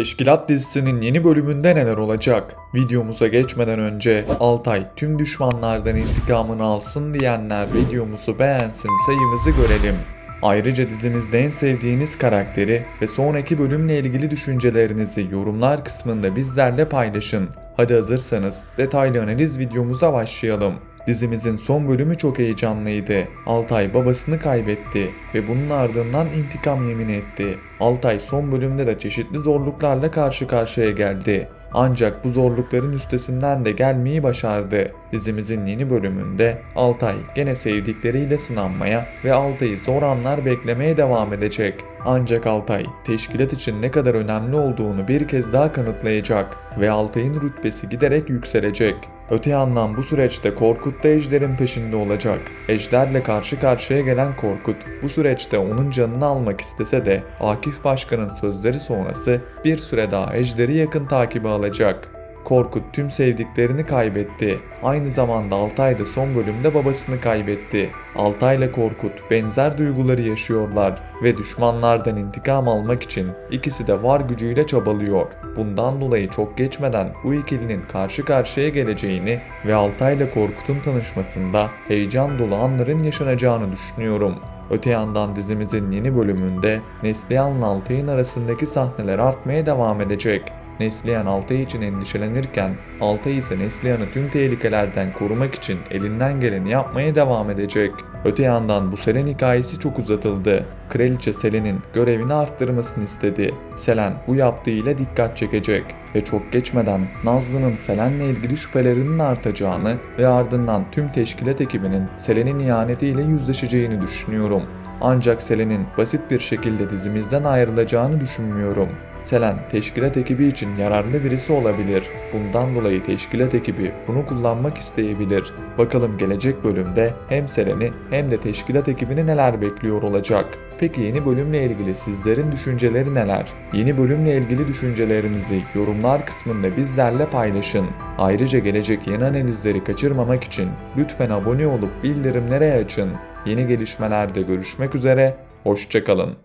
Teşkilat dizisinin yeni bölümünde neler olacak? Videomuza geçmeden önce Altay tüm düşmanlardan intikamını alsın diyenler videomuzu beğensin sayımızı görelim. Ayrıca dizimizde en sevdiğiniz karakteri ve sonraki bölümle ilgili düşüncelerinizi yorumlar kısmında bizlerle paylaşın. Hadi hazırsanız detaylı analiz videomuza başlayalım. Dizimizin son bölümü çok heyecanlıydı. Altay babasını kaybetti ve bunun ardından intikam yemin etti. Altay son bölümde de çeşitli zorluklarla karşı karşıya geldi. Ancak bu zorlukların üstesinden de gelmeyi başardı. Dizimizin yeni bölümünde Altay gene sevdikleriyle sınanmaya ve Altay'ı zor anlar beklemeye devam edecek. Ancak Altay teşkilat için ne kadar önemli olduğunu bir kez daha kanıtlayacak ve Altay'ın rütbesi giderek yükselecek. Öte yandan bu süreçte Korkut da Ejder'in peşinde olacak. Ejder'le karşı karşıya gelen Korkut bu süreçte onun canını almak istese de Akif Başkan'ın sözleri sonrası bir süre daha Ejder'i yakın takibe alacak. Korkut tüm sevdiklerini kaybetti. Aynı zamanda Altay da son bölümde babasını kaybetti. Altay ile Korkut benzer duyguları yaşıyorlar ve düşmanlardan intikam almak için ikisi de var gücüyle çabalıyor. Bundan dolayı çok geçmeden bu ikilinin karşı karşıya geleceğini ve Altay ile Korkut'un tanışmasında heyecan dolu anların yaşanacağını düşünüyorum. Öte yandan dizimizin yeni bölümünde Neslihan'la Altay'ın arasındaki sahneler artmaya devam edecek. Neslihan Altay için endişelenirken Altay ise Neslihan'ı tüm tehlikelerden korumak için elinden geleni yapmaya devam edecek. Öte yandan bu Selen hikayesi çok uzatıldı. Kraliçe Selen'in görevini arttırmasını istedi. Selen bu yaptığıyla dikkat çekecek ve çok geçmeden Nazlı'nın Selen'le ilgili şüphelerinin artacağını ve ardından tüm teşkilat ekibinin Selen'in ihanetiyle yüzleşeceğini düşünüyorum. Ancak Selen'in basit bir şekilde dizimizden ayrılacağını düşünmüyorum. Selen teşkilat ekibi için yararlı birisi olabilir. Bundan dolayı teşkilat ekibi bunu kullanmak isteyebilir. Bakalım gelecek bölümde hem Selen'i hem de teşkilat ekibini neler bekliyor olacak. Peki yeni bölümle ilgili sizlerin düşünceleri neler? Yeni bölümle ilgili düşüncelerinizi yorumlar kısmında bizlerle paylaşın. Ayrıca gelecek yeni analizleri kaçırmamak için lütfen abone olup bildirimleri açın. Yeni gelişmelerde görüşmek üzere, hoşçakalın.